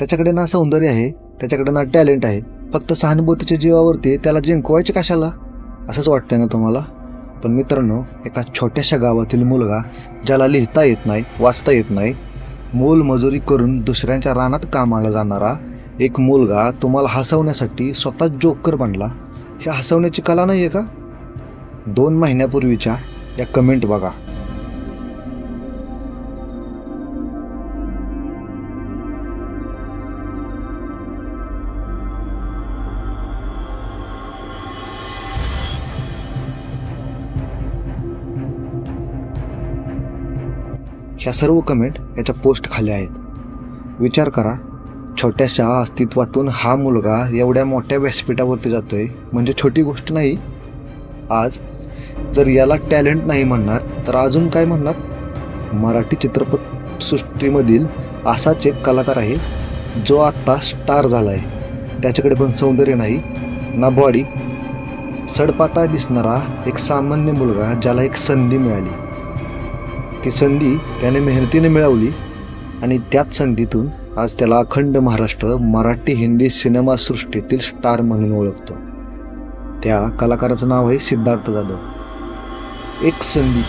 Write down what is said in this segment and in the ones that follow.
त्याच्याकडे ना सौंदर्य आहे त्याच्याकडे ना टॅलेंट आहे फक्त सहानुभूतीच्या जीवावरती त्याला जिंकवायचे कशाला? असंच वाटतंय ना तुम्हाला? पण मित्रांनो एका छोट्याशा गावातील मुलगा ज्याला लिहिता येत नाही वाचता येत नाही मोलमजुरी करून दुसऱ्यांच्या रानात कामाला जाणारा एक मुलगा तुम्हाला हसवण्यासाठी स्वतः जोकर बनला. हे हसवण्याची कला नाही आहे का? दोन महिन्यापूर्वीच्या या कमेंट बघा. ह्या सर्व कमेंट याच्या पोस्ट खाली आहेत. विचार करा छोट्याशा अस्तित्वातून हा मुलगा एवढ्या मोठ्या व्यासपीठावरती जातोय म्हणजे छोटी गोष्ट नाही. आज जर याला टॅलेंट नाही म्हणणार तर अजून काय म्हणणार? मराठी चित्रपट सृष्टीमधील असाच एक कलाकार आहे जो आत्ता स्टार झाला आहे त्याच्याकडे पण सौंदर्य नाही ना बॉडी सडपाता दिसणारा एक सामान्य मुलगा ज्याला एक संधी मिळाली. ती संधी त्याने मेहनतीने मिळवली आणि त्याच संधीतून आज त्याला अखंड महाराष्ट्र मराठी हिंदी सिनेमा सृष्टीतील स्टार म्हणून ओळखतो. त्या कलाकाराचं नाव आहे सिद्धार्थ जाधव. एक संधी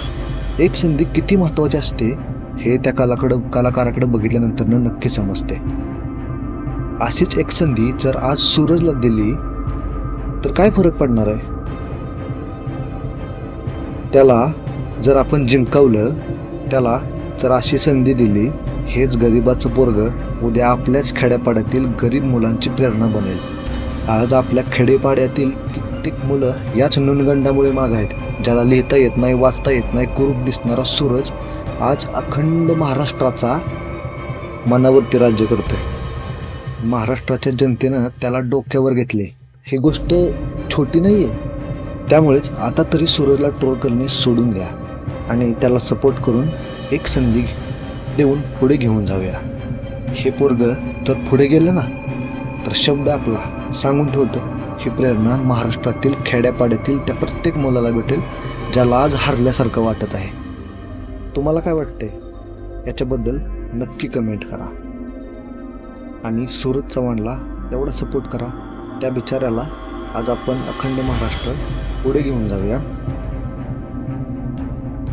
एक संधी किती महत्त्वाची असते हे त्या कलाकडं कलाकाराकडे बघितल्यानंतर नक्की समजते. अशीच एक संधी जर आज सूरजला दिली तर काय फरक पडणार आहे? त्याला जर आपण जिंकवलं त्याला जर अशी संधी दिली. हेच गरिबाचं पोरग उद्या आपल्याच खेड्यापाड्यातील गरीब मुलांची प्रेरणा बनेल. आज आपल्या खेडेपाड्यातील कित्येक मुलं याच नुनगंडामुळे माग आहेत. ज्याला लिहिता येत नाही वाचता येत नाही कुरूप दिसणारा सूरज आज अखंड महाराष्ट्राचा मनावरती राज्य करतोय. महाराष्ट्राच्या जनतेनं त्याला डोक्यावर घेतले. ही गोष्ट छोटी नाही आहे त्यामुळेच आता तरी सूरजला ट्रोल करणे सोडून द्या. आणि त्याला सपोर्ट करून एक संधी देऊन पुढे घेऊन जाऊया. हे पोरग जर पुढे गेलं ना तर शब्द आपला सांगून ठेवतो. ही प्रेरणा महाराष्ट्रातील खेड्यापाड्यातील त्या प्रत्येक मुलाला भेटेल ज्याला आज हरल्यासारखं वाटत आहे. तुम्हाला काय वाटते याच्याबद्दल नक्की कमेंट करा. आणि सूरज चव्हाणला एवढा सपोर्ट करा त्या बिचाऱ्याला आज आपण अखंड महाराष्ट्र पुढे घेऊन जाऊया.